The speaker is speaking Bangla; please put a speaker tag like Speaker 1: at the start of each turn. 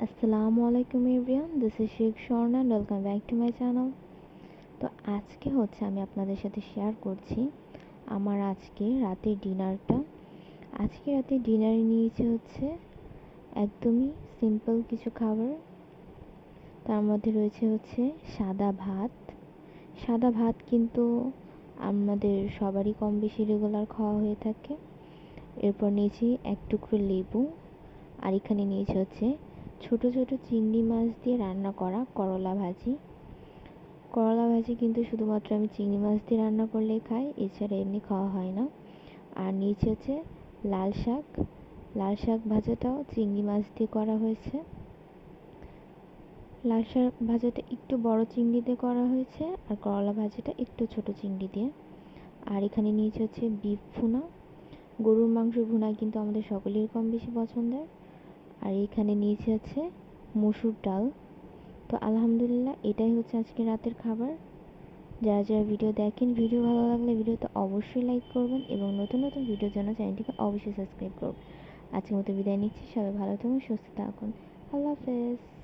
Speaker 1: আসসালামু আলাইকুম everyone this is Sheikh Swarna welcome back to my channel তো আজকে হচ্ছে আমি আপনাদের সাথে শেয়ার করছি আমার আজকে রাতের ডিনারটা আজকে রাতে ডিনারে নিয়েছি হচ্ছে একদমই সিম্পল কিছু খাবার। তার মধ্যে রয়েছে হচ্ছে সাদা ভাত। সাদা ভাত কিন্তু আমাদের সবারই কম বেশি রেগুলার খাওয়া হয়ে থাকে। এরপর নিয়েছি এক টুকরো লেবু। আর এখানে নিয়েছি হচ্ছে ছোট ছোট চিংড়ি মাছ দিয়ে রান্না করা করলা ভাজি। করলা ভাজি কিন্তু শুধুমাত্র আমি চিংড়ি মাছ দিয়ে রান্না করলে খাই, এছাড়া এমনি খাওয়া হয় না। আর নিচে হচ্ছে লাল শাক। লাল শাক ভাজাটাও চিংড়ি মাছ দিয়ে করা হয়েছে। লাল শাক ভাজাটা একটু বড় চিংড়ি দিয়ে করা হয়েছে আর করলা ভাজাটা একটু ছোট চিংড়ি দিয়ে। আর এখানে নিয়েছে হচ্ছে বিফ ভুনা। গরুর মাংস ভুনা কিন্তু আমাদের সকলের কম বেশি পছন্দের। আর এখানে নিয়েছি হচ্ছে মসুর ডাল। তো আলহামদুলিল্লাহ এটাই হচ্ছে আজকে রাতের খাবার। যারা যারা ভিডিও দেখেন, ভিডিও ভালো লাগলে ভিডিওতে অবশ্যই লাইক করবেন এবং নতুন নতুন ভিডিওর জন্য চ্যানেলটিকে অবশ্যই সাবস্ক্রাইব করবেন। আজকের মতো বিদায় নিচ্ছি, সবাই ভালো থাকুন, সুস্থ থাকুন। আল্লাহ হাফেজ।